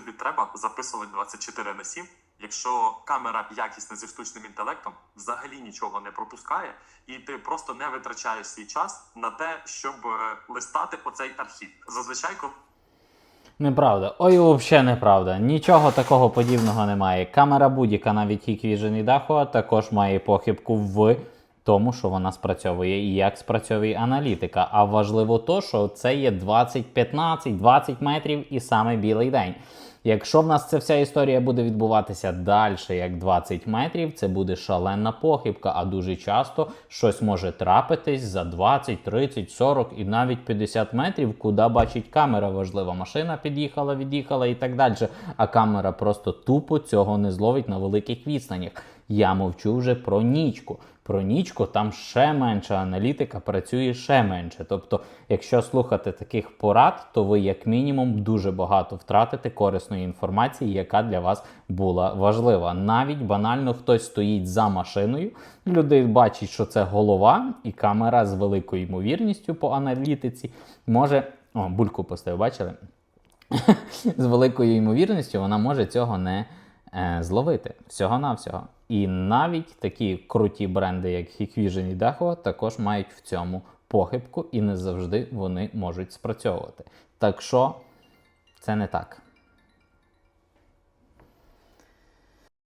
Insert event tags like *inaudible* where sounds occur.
тобі треба записувати 24 на 7, якщо камера якісна зі штучним інтелектом, взагалі нічого не пропускає, і ти просто не витрачаєш свій час на те, щоб е, листати оцей архів. Зазвичай, Неправда. Ой, взагалі неправда. Нічого такого подібного немає. Камера будь-яка, навіть Hikvision і Dahua, також має похибку в тому, що вона спрацьовує і як спрацьовує аналітика. А важливо то, що це є 20-15-20 метрів і саме білий день. Якщо в нас ця вся історія буде відбуватися далі, як 20 метрів, це буде шалена похибка, а дуже часто щось може трапитись за 20, 30, 40 і навіть 50 метрів, куди бачить камера. Важлива машина під'їхала, від'їхала і так далі. А камера просто тупо цього не зловить на великих відстанях. Я мовчу вже про нічку. Про нічку там ще менша аналітика працює ще менше. Тобто, якщо слухати таких порад, то ви як мінімум дуже багато втратите корисної інформації, яка для вас була важлива. Навіть банально хтось стоїть за машиною, люди бачать, що це голова, і камера з великою ймовірністю по аналітиці може. О, бульку поставив, бачили? *laughs* з великою ймовірністю вона може цього не е, зловити. Всього-навсього. І навіть такі круті бренди, як Hikvision і Dahua, також мають в цьому похибку, і не завжди вони можуть спрацьовувати. Так що це не так.